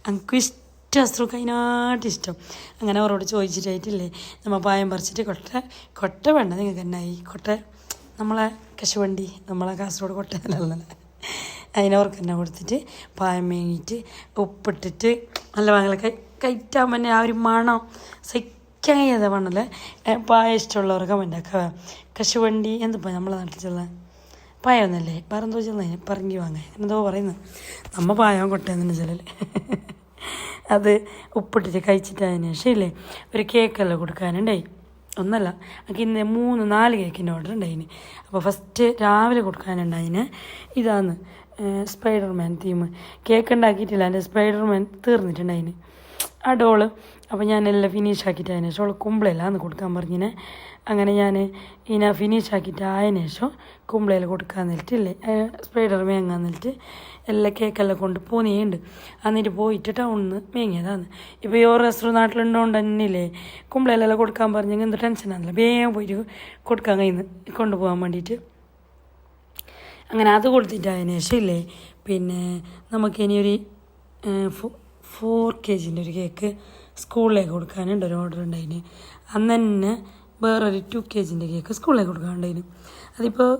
എനിക്ക് ഇഷ്ടം അസ്ത്രക്ക് അതിനായിട്ട് ഇഷ്ടം അങ്ങനെ അവരോട് ചോദിച്ചിട്ടായിട്ടില്ലേ നമ്മൾ പായം പറിച്ചിട്ട് കൊട്ട കൊട്ട വേണ്ട നിങ്ങൾക്ക് എന്നായി കൊട്ട നമ്മളെ കശുവണ്ടി നമ്മളെ കാസർഗോഡ് കൊട്ടയല്ലല്ലേ അതിനവർക്ക് തന്നെ കൊടുത്തിട്ട് പായം മേങ്ങിയിട്ട് ഉപ്പിട്ടിട്ട് നല്ല വാങ്ങല കയറ്റാൻ തന്നെ ആ ഒരു മണം സഹിക്കാൻ കഴിയാതെ മണൽ പായ ഇഷ്ടമുള്ളവർക്ക് കമന്റ് കശുവണ്ടി എന്തിപ്പോൾ നമ്മളെ നാട്ടിൽ ചെള്ള? പായമൊന്നല്ലേ പറന്തോ ചെന്നതിന് പറങ്കി വാങ്ങാൻ എന്തോ പറയുന്നത് നമ്മ പായം കൊട്ടയെന്നു ചെല്ലൽ അത് ഉപ്പിട്ടിട്ട് കഴിച്ചിട്ട് അതിന് ശേഷം ഇല്ലേ ഒരു കേക്കെല്ലാം കൊടുക്കാനുണ്ടായി. ഒന്നല്ല എനിക്ക് ഇന്ന് മൂന്ന് നാല് കേക്കിന്റെ ഓർഡർ ഉണ്ടായിന്. അപ്പോൾ ഫസ്റ്റ് രാവിലെ കൊടുക്കാനുണ്ടായിന് ഇതാണ് സ്പൈഡർമാൻ തീം കേക്ക് ഉണ്ടാക്കിയിട്ടില്ല എന്റെ സ്പൈഡർമാൻ തീർന്നിട്ടുണ്ടായിന്. ആ ഡോൾ അപ്പോൾ എല്ലാം ഫിനിഷ് ആക്കിയിട്ട് അതിന് ശേഷം അവൾ കുമ്പളയിലാന്ന് കൊടുക്കാൻ പറഞ്ഞിനെ. അങ്ങനെ ഞാൻ ഇനി ഫിനിഷ് ആക്കിയിട്ട് ആയതിനു ശേഷം കുമ്പളയിൽ കൊടുക്കാൻ നിൽറ്റില്ലേ സ്പൈഡർ മേങ്ങാൻ നിൽറ്റ് എല്ലാ കേക്കെല്ലാം കൊണ്ട് പോന്നിയുണ്ട് എന്നിട്ട് പോയിട്ട് ടൗണിൽ നിന്ന് മേങ്ങിയതാണ് ഇപ്പോൾ ഈ റെസ്റ്റോറന്റ് നാട്ടിലുണ്ടോണ്ട് തന്നെയില്ലേ കുമ്പളയിലെല്ലാം കൊടുക്കാൻ പറഞ്ഞെങ്കിൽ എന്ത് ടെൻഷനാണല്ലോ വേഗം പോയിട്ട് കൊടുക്കാൻ കഴിയുന്നു കൊണ്ടുപോകാൻ വേണ്ടിയിട്ട് അങ്ങനെ അത് കൊടുത്തിട്ട് അതിന് ശേഷം ഇല്ലേ പിന്നെ നമുക്കിനി ഒരു ഫോർ കെ ജിന്റെ ഒരു കേക്ക് സ്കൂളിലേക്ക് കൊടുക്കാനുണ്ട്. ഒരു ഓർഡർ ഉണ്ടായിന്. അന്ന് തന്നെ വേറൊരു ടു കെ ജിന്റെ കേക്ക് സ്കൂളിലേക്ക് കൊടുക്കാനുണ്ടായിന്. അതിപ്പോൾ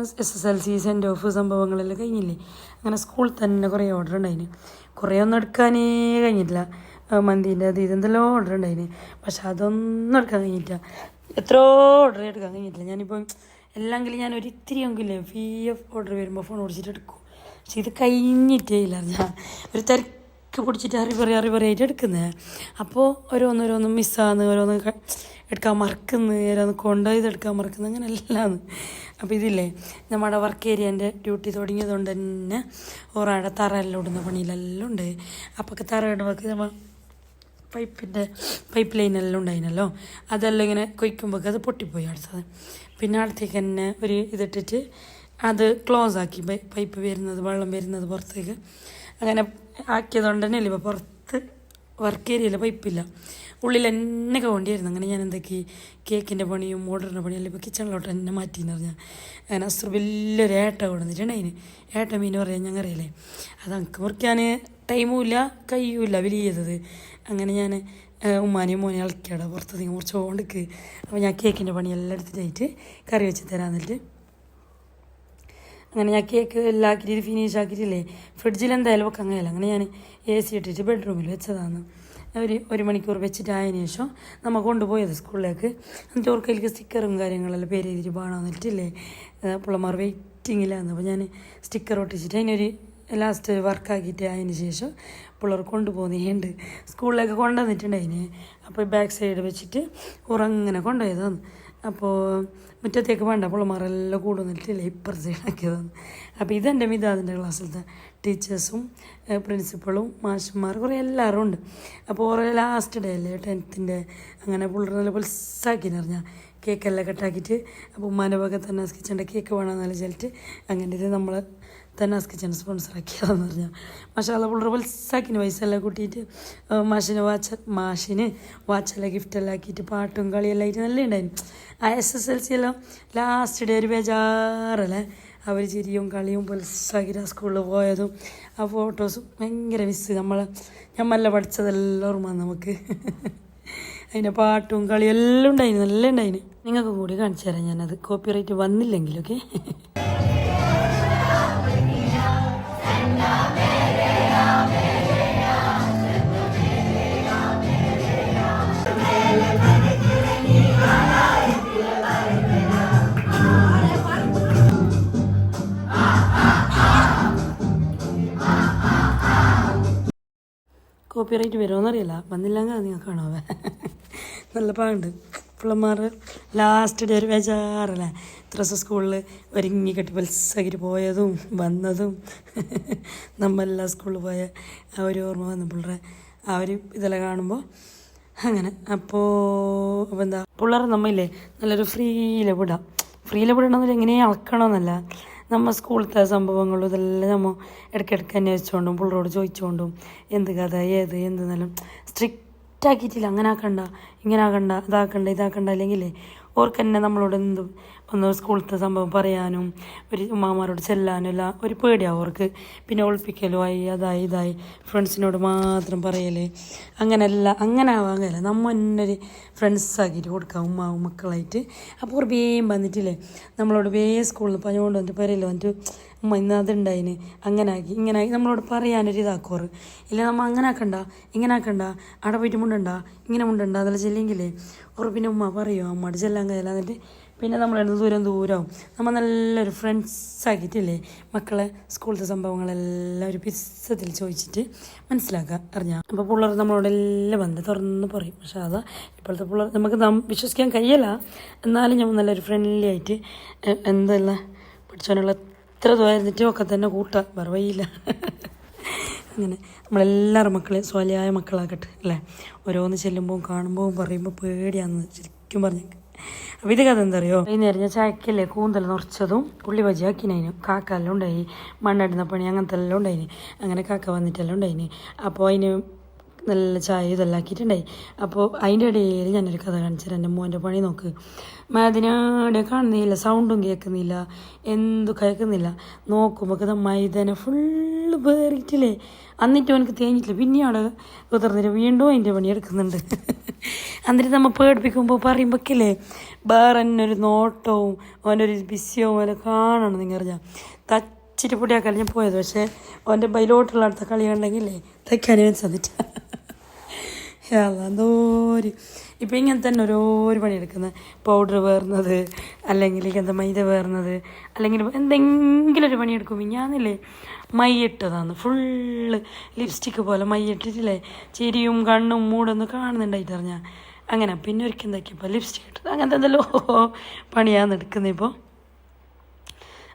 S S L C send off സംഭവങ്ങളെല്ലാം കഴിഞ്ഞില്ലേ? അങ്ങനെ സ്കൂളിൽ തന്നെ കുറേ ഓർഡർ ഉണ്ടായിന്. കുറേ ഒന്നും എടുക്കാനേ കഴിഞ്ഞിട്ടില്ല. മന്തിന്റെ അത് ഇതെന്തെല്ലാം ഓർഡർ ഉണ്ടായിന്. പക്ഷെ അതൊന്നും എടുക്കാൻ കഴിഞ്ഞിട്ടില്ല. എത്രയോ ഓർഡർ എടുക്കാൻ കഴിഞ്ഞിട്ടില്ല. ഞാനിപ്പോൾ എല്ലാമെങ്കിലും ഞാൻ ഒരു ഇത്തിരിയെങ്കിലും വി എഫ് ഓർഡർ വരുമ്പോൾ ഫോൺ ഓടിച്ചിട്ട് എടുക്കും. പക്ഷെ ഇത് കഴിഞ്ഞിട്ടേ ഇല്ല. ഞാൻ ഒരു തിരക്ക് പിടിച്ചിട്ട് അറി പറയും അറി പറയായിട്ട് എടുക്കുന്നത് അപ്പോൾ ഓരോന്നോരോന്ന് മിസ്സാന്ന് ഓരോന്ന് എടുക്കാൻ മറക്കുന്നു ഓരോന്ന് കൊണ്ടുപോയി എടുക്കാൻ മറക്കുന്നു അങ്ങനെ എല്ലാന്ന്. അപ്പോൾ ഇതില്ലേ നമ്മുടെ വർക്ക് ഏരിയന്റെ ഡ്യൂട്ടി തുടങ്ങിയതുകൊണ്ട് തന്നെ ഓറാടെ തറയെല്ലാം ഇടുന്ന പണിയിലെല്ലാം ഉണ്ട്. അപ്പോൾ തറ ഇടുമ്പോൾ നമ്മൾ പൈപ്പിന്റെ പൈപ്പ് ലൈനെല്ലാം ഉണ്ടായിരുന്നല്ലോ അതെല്ലാം ഇങ്ങനെ കൊയ്ക്കുമ്പോൾ അത് പൊട്ടിപ്പോയി അടുത്തത്. പിന്നെ അടുത്തേക്ക് തന്നെ ഒരു ഇതിട്ടിട്ട് അത് ക്ലോസ് ആക്കി പൈപ്പ് വരുന്നത് വെള്ളം വരുന്നത് പുറത്തേക്ക്. അങ്ങനെ ആക്കിയതുകൊണ്ട് തന്നെ ഇപ്പോൾ പുറത്ത് വർക്ക് ഏരിയയിൽ പൈപ്പില്ല. ഉള്ളിൽ എന്നെ കൊണ്ടിരുന്നു അങ്ങനെ ഞാൻ എന്തൊക്കെ കേക്കിന്റെ പണിയും മോഡറിന്റെ പണിയും അല്ലെങ്കിൽ ഇപ്പോൾ കിച്ചണിലോട്ട് എന്നെ മാറ്റിയെന്ന് പറഞ്ഞാൽ അങ്ങനെ അസ്ത്ര വലിയൊരു ഏട്ട കൊണ്ടുവന്നിട്ടുണ്ട് അതിന്. ഏട്ട മീൻ പറയാൻ ഞങ്ങൾ അറിയില്ലേ അത് എനിക്ക് മുറിക്കാൻ ടൈമും ഇല്ല കയ്യുമില്ല വലിയത് അങ്ങനെ ഞാൻ ഉമ്മാനെയും മോനെ ഇളക്കിയാടാ പുറത്ത് നിങ്ങൾ മുറിച്ച് അപ്പോൾ ഞാൻ കേക്കിന്റെ പണിയെല്ലാം എടുത്തിട്ടായിട്ട് കറി വെച്ച് തരാമെന്നിട്ട് അങ്ങനെ ഞാൻ കേക്ക് എല്ലാം ആക്കിയിട്ട് ഫിനിഷ് ആക്കിയിട്ടില്ലേ. ഫ്രിഡ്ജിൽ എന്തായാലും വെക്കാൻ കഴിയില്ല അങ്ങനെ ഞാൻ എ സി ഇട്ടിട്ട് ബെഡ്റൂമിൽ വെച്ചതാണ്. ഒരു ഒരു മണിക്കൂർ വെച്ചിട്ട് ആയതിനു ശേഷം നമ്മൾ കൊണ്ടുപോയത് സ്കൂളിലേക്ക്. എന്നിട്ട് ഓർക്കയിലേക്ക് സ്റ്റിക്കറും കാര്യങ്ങളെല്ലാം പേര് എഴുതിയിട്ട് പോകണം എന്നിട്ടില്ലേ പിള്ളമാർ അപ്പോൾ ഞാൻ സ്റ്റിക്കർ ഒട്ടിച്ചിട്ട് അതിനൊരു ലാസ്റ്റ് വർക്കാക്കിയിട്ട് അതിന് ശേഷം പിള്ളേർ കൊണ്ടുപോകുന്നുണ്ട് സ്കൂളിലേക്ക് കൊണ്ടുവന്നിട്ടുണ്ട് അതിന് അപ്പോൾ ബാക്ക് സൈഡ് വെച്ചിട്ട് ഉറങ്ങനെ കൊണ്ടുപോയതാണ്. അപ്പോൾ മുറ്റത്തേക്ക് വേണ്ട പിള്ളമാരെല്ലാം കൂടെ നിന്നിട്ടില്ലേ ഇപ്പുറത്തേക്കാക്കിയതാണ് അപ്പോൾ ഇതെന്റെ മിതാദിന്റെ ക്ലാസ്സിലത്തെ ടീച്ചേഴ്സും പ്രിൻസിപ്പളും മാഷന്മാർ കുറേ എല്ലാവരും ഉണ്ട്. അപ്പോൾ ഓരോ ലാസ്റ്റ് ഡേ അല്ലേ ടെൻത്തിന്റെ അങ്ങനെ പിള്ളേർ നല്ല പുൽസാക്കിന്ന് പറഞ്ഞാൽ കേക്കെല്ലാം കട്ടാക്കിയിട്ട് അപ്പോൾ ഉമ്മാന്റെ ഭാഗത്ത് തന്നെ കിച്ചന്റെ കേക്ക് വേണമെന്നല്ല ചെല്ലിട്ട് അങ്ങനെ ഇത് നമ്മൾ തന്നാസ് കിച്ചൻ സ്പോൺസർ ആക്കിയതെന്ന് പറഞ്ഞാൽ മഷാല പുള്ളർ പൈസാക്കിന് പൈസ എല്ലാം കൂട്ടിയിട്ട് മാഷിന് വാച്ച് മാഷിന് വാച്ചെല്ലാം ഗിഫ്റ്റെല്ലാം ആക്കിയിട്ട് പാട്ടും കളിയെല്ലാം ആയിട്ട് നല്ല ഉണ്ടായിരുന്നു ആ എസ് എസ് എൽ സി എല്ലാം ലാസ്റ്റ് ഡേ ഒരു ബേജാറല്ലേ? അവർ ചിരിയും കളിയും പൽസാക്കിയിട്ട് ആ സ്കൂളിൽ പോയതും ആ ഫോട്ടോസും ഭയങ്കര മിസ് നമ്മൾ ഞമ്മല്ല പഠിച്ചതെല്ലാം ഓർമ്മ നമുക്ക്. അതിന്റെ പാട്ടും കളിയും എല്ലാം ഉണ്ടായിരുന്നു നല്ല ഉണ്ടായിരുന്നു നിങ്ങൾക്കും കൂടി കാണിച്ചു തരാം ഞാനത്. കോപ്പി റൈറ്റ് വന്നില്ലെങ്കിലൊക്കെ കോപ്പി റൈറ്റ് വരുമോയെന്നറിയില്ല വന്നില്ലെങ്കിൽ അത് നിങ്ങൾക്ക് കാണാവേ. നല്ല പാണ്ട് പിള്ളമാർ ലാസ്റ്റ് ഡേ ഒരു ബേജാറല്ലേ? ദിവസം സ്കൂളിൽ ഒരുങ്ങി കെട്ടി പത്സാക്കിട്ട് പോയതും വന്നതും നമ്മളെല്ലാം സ്കൂളിൽ പോയ ആ ഒരു ഓർമ്മ വന്ന പിള്ളേരെ. ആ ഒരു ഇതെല്ലാം കാണുമ്പോൾ അങ്ങനെ. അപ്പോൾ അപ്പോൾ എന്താ? പിള്ളേർ നമ്മയില്ലേ നല്ലൊരു ഫ്രീയിൽ വിടാം. ഫ്രീയിൽ വിടണമെന്നില്ല എങ്ങനെയും അളക്കണമെന്നല്ല നമ്മ സ്കൂളത്തെ സംഭവങ്ങളും ഇതെല്ലാം നമ്മൾ ഇടയ്ക്കിടയ്ക്ക് അന്വേഷിച്ചുകൊണ്ടും പിള്ളേരോട് ചോദിച്ചുകൊണ്ടും എന്ത് കഥ ഏത് എന്തെന്നാലും സ്ട്രിക്റ്റ് ആക്കിയിട്ടില്ല. അങ്ങനെ ആക്കണ്ട. ഇങ്ങനെ ആകണ്ട ഇതാക്കണ്ട ഇതാക്കണ്ട. അല്ലെങ്കിൽ ഓർക്ക് തന്നെ നമ്മളോട് എന്ത് ഒന്ന് സ്കൂളത്തെ സംഭവം പറയാനും ഒരു ഉമ്മമാരോട് ചെല്ലാനും എല്ലാം ഒരു പേടിയാവും അവർക്ക് പിന്നെ ഒളിപ്പിക്കലും ആയി അതായി ഇതായി. ഫ്രണ്ട്സിനോട് മാത്രം പറയൽ. അങ്ങനെയല്ല അങ്ങനെ ആവാൻ കഴിയില്ല നമ്മൾ തന്നെ ഒരു ഫ്രണ്ട്സ് ആക്കിയിട്ട് കൊടുക്കാം ഉമ്മാവും മക്കളായിട്ട്. അപ്പോൾ ഒരു വേഗം വന്നിട്ടില്ലേ നമ്മളോട് വേഗം സ്കൂളിൽ നിന്ന് പറഞ്ഞുകൊണ്ട് വന്നിട്ട് പറയല്ലോ വന്നിട്ട് ഉമ്മ ഇന്ന് അതുണ്ടായിന്. അങ്ങനെ ആക്കി ഇങ്ങനെ ആക്കി നമ്മളോട് പറയാനൊരു ഇതാക്കോറ് ഇല്ല നമ്മൾ അങ്ങനെ ആക്കണ്ട ഇങ്ങനെ ആക്കണ്ട അവിടെ പോയിട്ട് മുണ്ടണ്ട ഇങ്ങനെ മുണ്ടണ്ട അതെല്ലാം ചെല്ലെങ്കിലേ പിന്നെ ഉമ്മ പറയോ അമ്മയുടെ ചെല്ലാൻ കഴിയില്ല എന്നിട്ട് പിന്നെ നമ്മളെടുത്ത് ദൂരം ദൂരവും. നമ്മൾ നല്ലൊരു ഫ്രണ്ട്സ് ആക്കിയിട്ടില്ലേ? മക്കളെ സ്കൂളിലത്തെ സംഭവങ്ങളെല്ലാം ഒരു പിസ്സത്തിൽ ചോദിച്ചിട്ട് മനസ്സിലാക്കുക അറിഞ്ഞാൽ അപ്പോൾ പിള്ളേർ നമ്മളോട് എല്ലാം വന്ന് തുറന്ന് പറയും. പക്ഷെ അതാ ഇപ്പോഴത്തെ പിള്ളേർ നമുക്ക് വിശ്വസിക്കാൻ കഴിയില്ല. എന്നാലും നമ്മൾ നല്ലൊരു ഫ്രണ്ട്ലി ആയിട്ട് എന്തെല്ലാം പഠിച്ചവനുള്ള എത്ര ദൂരം ഒക്കെ തന്നെ കൂട്ടാം. വേറെ വഴിയില്ല. അങ്ങനെ നമ്മളെല്ലാവരും മക്കളെ സ്വലയായ മക്കളാക്കട്ടെ അല്ലേ? ഓരോന്ന് ചെല്ലുമ്പോൾ കാണുമ്പോൾ പറയുമ്പോൾ പേടിയാന്ന് ശരിക്കും പറഞ്ഞു. അപ്പോൾ ഇത് കഥ എന്താ അറിയോ വൈകുന്നേരം ചായക്കല്ലേ കൂന്തൽ നിറച്ചതും ഉള്ളി ബജി ആക്കിനു കാക്കെല്ലാം ഉണ്ടായി മണ്ണിടുന്ന പണി അങ്ങനത്തെ എല്ലാം ഉണ്ടായിന്. അങ്ങനെ കാക്ക വന്നിട്ടെല്ലാം ഉണ്ടായിന്. അപ്പോൾ അതിന് നല്ല ചായ ഇതെല്ലാം ആക്കിയിട്ടുണ്ടായി. അപ്പോൾ അതിന്റെ ഇടയിൽ ഞാനൊരു കഥ കാണിച്ചു എന്റെ മോന്റെ പണി നോക്ക്. മതിനാടെ കാണുന്നില്ല സൗണ്ടും കേൾക്കുന്നില്ല എന്തു കേൾക്കുന്നില്ല. നോക്കുമ്പോൾ മൈദന ഫുള്ള് വേറിയിട്ടില്ലേ എന്നിട്ട് അവനക്ക് തേഞ്ഞിട്ടില്ല. പിന്നെയാണ് കുതിർന്നിട്ട് വീണ്ടും അതിന്റെ പണി എടുക്കുന്നുണ്ട്. എന്നിട്ട് നമ്മൾ പേടിപ്പിക്കുമ്പോൾ പറയുമ്പോഴേക്കില്ലേ വേറെ ഒരു നോട്ടവും അവനൊരു ബിസിയവും ബിസിയും അവനെ കാണണം നിങ്ങൾ അറിഞ്ഞാൽ തച്ചിട്ട് പൊടിയാക്കാൻ ഞാൻ പോയത്. പക്ഷേ അവന്റെ ബൈലോട്ടുള്ള അടുത്ത കളി കണ്ടെങ്കിലേ ഞാൻ വെച്ചിട്ട് എന്തോര് ഇപ്പം ഇങ്ങനെ തന്നെ ഓരോരു പണിയെടുക്കുന്നത് പൗഡർ വേർന്നത് അല്ലെങ്കിൽ എന്താ മൈദ വേർന്നത് അല്ലെങ്കിൽ എന്തെങ്കിലും ഒരു പണിയെടുക്കും. ഞാനില്ലേ മൈയിട്ടതാണ്. ഫുള്ള് ലിപ്സ്റ്റിക്ക് പോലെ മൈയിട്ടിട്ടില്ലേ? ചിരിയും കണ്ണും മൂടൊന്നും കാണുന്നുണ്ടായിട്ട് അറിഞ്ഞാൽ അങ്ങനെ പിന്നെ ഒരിക്കൽ എന്താക്കിയപ്പോൾ ലിപ്സ്റ്റിക് ഇട്ടത്. അങ്ങനത്തെ എന്തെല്ലോ പണിയാണ് എടുക്കുന്നത് ഇപ്പോൾ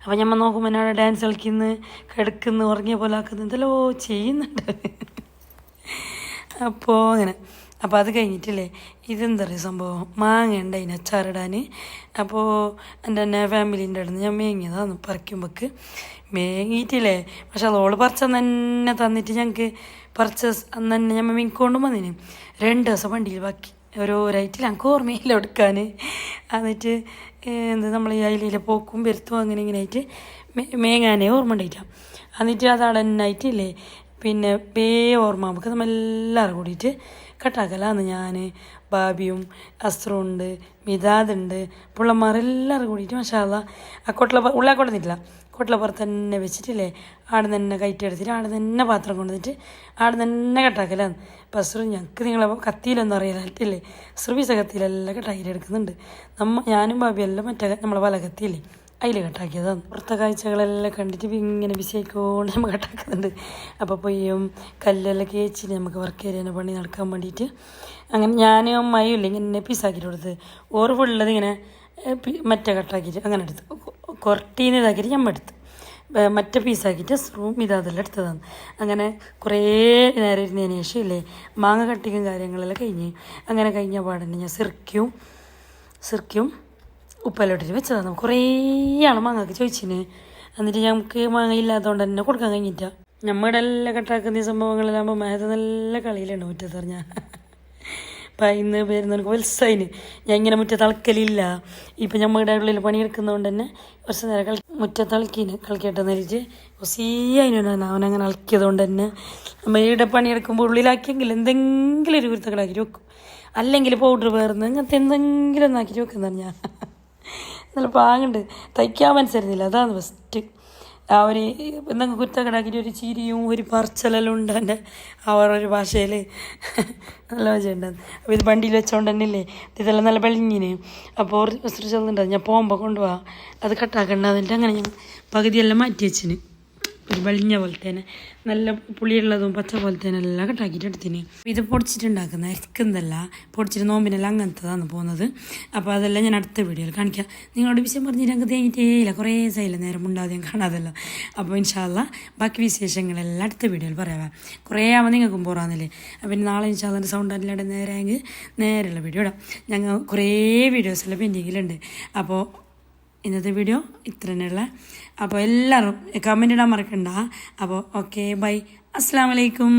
അപ്പം ഞമ്മ നോക്കുമ്പോൾ എന്നോട് ഡാൻസ് കളിക്കുന്നു കിടക്കുന്നു ഉറങ്ങിയ പോലെ ആക്കുന്നു എന്തെല്ലോ ചെയ്യുന്നുണ്ട്. അപ്പോൾ അങ്ങനെ. അപ്പോൾ അത് കഴിഞ്ഞിട്ടില്ലേ? ഇതെന്താ പറയുക സംഭവം? മാങ്ങ ഉണ്ട് അതിന് അച്ചാറിടാൻ അപ്പോൾ എന്റെ തന്നെ ഫാമിലീന്റെ അടുത്ത് ഞാൻ മേങ്ങിയതാണ് പറിക്കുമ്പോൾക്ക് മേങ്ങിയിട്ടില്ലേ? പക്ഷെ അതോൾ പറിച്ച തന്നെ തന്നിട്ട് ഞങ്ങൾക്ക് പറിച്ച അന്ന് തന്നെ ഞമ്മ മീൻകൊണ്ടും വന്നിന്. രണ്ട് ദിവസം വണ്ടിയിൽ ബാക്കി. ഓരോരായിട്ടില്ല ഞങ്ങൾക്ക് ഓർമ്മയില്ല എടുക്കാൻ എന്നിട്ട് എന്ത് നമ്മൾ ഈ അയിലയിലെ പോക്കും വരുത്തും അങ്ങനെ ഇങ്ങനെ ആയിട്ട് മേങ്ങാനേ ഓർമ്മ ഉണ്ടായിട്ടാണ് എന്നിട്ട് അത് അവിടെ പിന്നെ പേ ഓർമ്മ നമുക്ക് നമ്മളെല്ലാവരും കൂടിയിട്ട് കട്ടാക്കലാന്ന് ഞാൻ ബാബിയും അസ്രുണ്ട് മിതാദുണ്ട് പിള്ളമാരെല്ലാവരും കൂടിയിട്ട് മഷാല ആ കൊട്ടല ഉള്ള കൊണ്ടുവന്നിട്ടില്ല കൊട്ടലപ്പുറത്ത് തന്നെ വെച്ചിട്ടില്ലേ ആടെ തന്നെ കയറ്റെടുത്തിട്ട് ആടെ തന്നെ പാത്രം കൊണ്ടുവന്നിട്ട് ആടെ തന്നെ കട്ടാക്കലാന്ന്. അപ്പം അസ്രു ഞങ്ങൾക്ക് നിങ്ങളെ കത്തിയിലൊന്നും അറിയില്ലേ അസ്രുബീസ കത്തിയിലെല്ലാം കട്ടാക്കിയിട്ട് എടുക്കുന്നുണ്ട്. നമ്മ ഞാനും ബാബിയെല്ലാം മറ്റേ നമ്മളെ പല കത്തിയില്ലേ? അതിൽ കട്ടാക്കിയതാണ് പുറത്തെ കാഴ്ചകളെല്ലാം കണ്ടിട്ട് ഇങ്ങനെ ബിസിയായിക്കോണ്ട് നമ്മൾ കട്ടാക്കുന്നുണ്ട്. അപ്പോൾ പൊയ്യും കല്ലെല്ലാം കേച്ചിട്ട് നമുക്ക് വർക്ക് ഏരിയനെ പണി നടക്കാൻ വേണ്ടിയിട്ട്. അങ്ങനെ ഞാനും അമ്മായും ഇല്ല ഇങ്ങനെ പീസാക്കിയിട്ട് കൊടുത്ത്. ഓറ് ഫുള്ളത് ഇങ്ങനെ മറ്റേ കട്ടാക്കിയിട്ട് അങ്ങനെ എടുത്ത്. കുറട്ടീന്ന് ഇതാക്കിയിട്ട് ഞമ്മ എടുത്ത്. മറ്റേ പീസാക്കിയിട്ട് സ്രൂം ഇതാതെല്ലാം എടുത്തതാണ്. അങ്ങനെ കുറേ നേരം ഇരുന്നതിന് ശേഷം ഇല്ലേ മാങ്ങ കട്ടിക്കും കാര്യങ്ങളെല്ലാം കഴിഞ്ഞ്. അങ്ങനെ കഴിഞ്ഞ പാടുണ്ട് ഞാൻ സിർക്കും സിർക്കും ഉപ്പെല്ലാം ഇട്ടിട്ട് വെച്ചതാണ് കുറേ ആൾ മാങ്ങക്ക് ചോദിച്ചിന്. എന്നിട്ട് ഞങ്ങൾക്ക് മാങ്ങ ഇല്ലാത്തതുകൊണ്ട് തന്നെ കൊടുക്കാൻ കഴിഞ്ഞിട്ട നമ്മുടെ എല്ലാം കട്ടാക്കുന്ന ഈ സംഭവങ്ങളിലാകുമ്പോൾ നല്ല മുറ്റത്ത് പറഞ്ഞാൽ അപ്പം ഇന്ന് വരുന്നവർക്ക് വത്സതിന് ഞാൻ ഇങ്ങനെ മുറ്റത്ത് അളക്കലില്ല ഇപ്പം നമ്മുടെ ഉള്ളിൽ പണിയെടുക്കുന്നതുകൊണ്ട് തന്നെ കുറച്ച് നേരം കളി മുറ്റത്ത് അളക്കീന് കളിക്കട്ടെന്ന് വെച്ച് ഒസീയായിനാണ് അവനങ്ങനെ അളക്കിയത് കൊണ്ട് തന്നെ ഇവിടെ പണിയെടുക്കുമ്പോൾ ഉള്ളിലാക്കിയെങ്കിൽ എന്തെങ്കിലും ഒരു കുരുത്തകളാക്കി വെക്കും. അല്ലെങ്കിൽ പൗഡർ പേർന്ന് അങ്ങനത്തെ എന്തെങ്കിലും ഒന്നാക്കി വെക്കുന്നതാണ് ഞാൻ നല്ല പാങ്ങുണ്ട്. തയ്ക്കാൻ മനസ്സിലായിരുന്നില്ല അതാണ് ഫസ്റ്റ് ആ ഒരു എന്തെങ്കിലും കുരുത്തക്കടാക്കിയിട്ട് ഒരു ചിരിയും ഒരു പറച്ചലെല്ലാം ഉണ്ട് എന്റെ അവരൊരു ഭാഷയിൽ നല്ല വശമുണ്ടായിരുന്നു അപ്പോൾ ഇത് വണ്ടിയിൽ വെച്ചോണ്ട് തന്നെ ഇല്ലേ ഇതെല്ലാം നല്ല വെളിഞ്ഞിന് അപ്പോൾ ഒരു ചെന്നിട്ടുണ്ടായിരുന്നു ഞാൻ പോകുമ്പോൾ കൊണ്ടുപോകാം അത് കട്ടാക്കണ്ട എന്നിട്ട് അങ്ങനെ ഞാൻ പകുതിയെല്ലാം മാറ്റി വെച്ചിന്. ഒരു വെളിഞ്ഞ പോലത്തേനെ നല്ല പുളിയുള്ളതും പച്ച പോലത്തേനെ എല്ലാം കട്ടാക്കിയിട്ട് എടുത്തിന്. ഇത് പൊടിച്ചിട്ടുണ്ടാക്കുന്ന അരിക്കുന്നതല്ല പൊടിച്ചിട്ട് നോമ്പിനെല്ലാം അങ്ങനത്തതാണ് പോകുന്നത്. അപ്പോൾ അതെല്ലാം ഞാൻ അടുത്ത വീഡിയോയിൽ കാണിക്കാം. നിങ്ങളോട് വിഷയം പറഞ്ഞിട്ട് അങ്ങ് തേങ്ങിയിട്ടേയില്ല കുറേ സൈല നേരം ഉണ്ടാവും ഞാൻ കാണാതല്ലോ. അപ്പോൾ ഇൻഷാല്ല ബാക്കി വിശേഷങ്ങളെല്ലാം അടുത്ത വീഡിയോയിൽ പറയാം. കുറേ ആവാൻ നിങ്ങൾക്കും പോറാന്നില്ലേ? പിന്നെ നാളെ ഇൻഷാല്ലാന്റെ സൗണ്ട് അല്ലാണ്ട് നേരെ നേരെയുള്ള വീഡിയോ ഇടാം. ഞങ്ങൾ കുറേ വീഡിയോസെല്ലാം പെൻഡിങ്ങിലുണ്ട് അപ്പോൾ ഇന്നത്തെ വീഡിയോ ഇത്ര തന്നെയുള്ള അപ്പോൾ എല്ലാവരും കമന്റ് ഇടാൻ മറക്കണ്ട. അപ്പോൾ ഓക്കെ ബൈ അസ്സാം വലൈക്കും